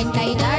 దేంటైనా